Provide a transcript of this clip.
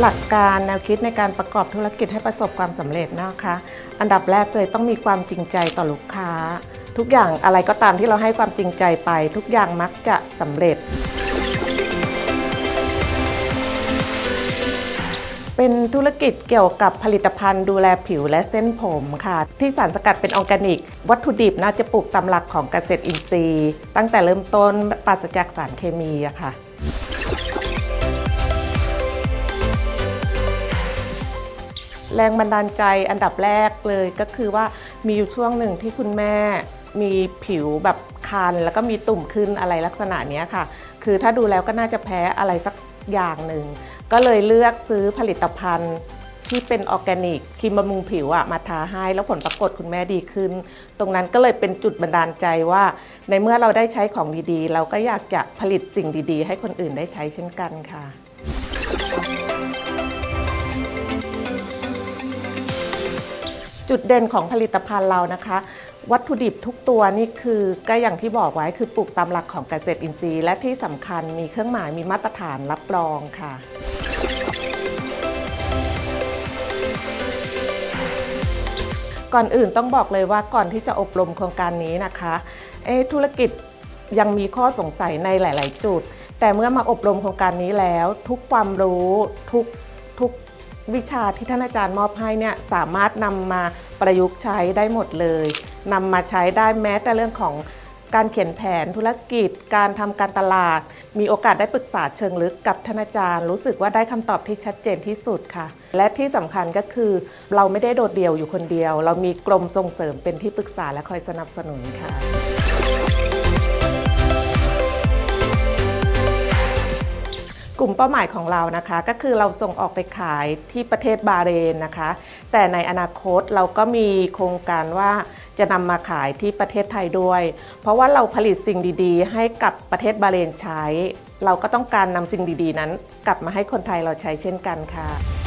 หลักการแนวคิดในการประกอบธุรกิจให้ประสบความสำเร็จนะคะ อันดับแรกเลยต้องมีความจริงใจต่อลูกค้า ทุกอย่างอะไรก็ตามที่เราให้ความจริงใจไป ทุกอย่างมักจะสำเร็จ เป็นธุรกิจเกี่ยวกับผลิตภัณฑ์ดูแลผิวและเส้นผมค่ะ ที่สารสกัดเป็นออร์แกนิก วัตถุดิบน่าจะปลูกตามหลักของเกษตรอินทรีย์ ตั้งแต่เริ่มต้นปราศจากสารเคมีอะค่ะ แรงบันดาลใจอันดับแรกเลยก็คือว่ามีอยู่ช่วงหนึ่งที่คุณแม่มีผิวแบบคันแล้วก็มีตุ่มขึ้นอะไรลักษณะนี้ค่ะ คือถ้าดูแล้วก็น่าจะแพ้อะไรสักอย่างหนึ่ง ก็เลยเลือกซื้อผลิตภัณฑ์ที่เป็นออร์แกนิกครีมบำรุงผิวอะมาทาให้แล้วผลปรากฏคุณแม่ดีขึ้น ตรงนั้นก็เลยเป็นจุดบันดาลใจว่า ในเมื่อเราได้ใช้ของดีๆ เราก็อยากจะผลิตสิ่งดีๆ ให้คนอื่นได้ใช้เช่นกันค่ะ จุดเด่นของผลิตภัณฑ์เรานะคะ วัตถุดิบทุกตัวนี่คือก็อย่างที่บอกไว้คือปลูกตามหลักของเกษตรอินทรีย์ และที่สำคัญมีเครื่องหมายมีมาตรฐานรับรองค่ะ ก่อนอื่นต้องบอกเลยว่าก่อนที่จะอบรมโครงการนี้นะคะเอ๊ธุรกิจยังมีข้อสงสัยในหลาย ๆ จุด แต่เมื่อมาอบรมโครงการนี้แล้ว ทุกความรู้ทุกทุก วิชาที่ท่านอาจารย์มอบให้เนี่ยสามารถนำมาประยุกต์ใช้ได้หมดเลยนำมาใช้ได้แม้แต่เรื่องของการเขียนแผนธุรกิจ การทำการตลาด มีโอกาสได้ปรึกษาเชิงลึกกับท่านอาจารย์ รู้สึกว่าได้คำตอบที่ชัดเจนที่สุดค่ะ และที่สำคัญก็คือ เราไม่ได้โดดเดี่ยวอยู่คนเดียว เรามีกรมส่งเสริมเป็นที่ปรึกษาและคอยสนับสนุนค่ะ เป้าหมายของเรานะคะ ก็คือเราส่งออกไปขายที่ประเทศบาเรนนะคะ แต่ในอนาคตเราก็มีโครงการว่าจะนำมาขายที่ประเทศไทยด้วย เพราะว่าเราผลิตสิ่งดีๆ ให้กับประเทศบาเรนใช้ เราก็ต้องการนำสิ่งดีๆ นั้น กลับมาให้คนไทยเราใช้เช่นกันค่ะ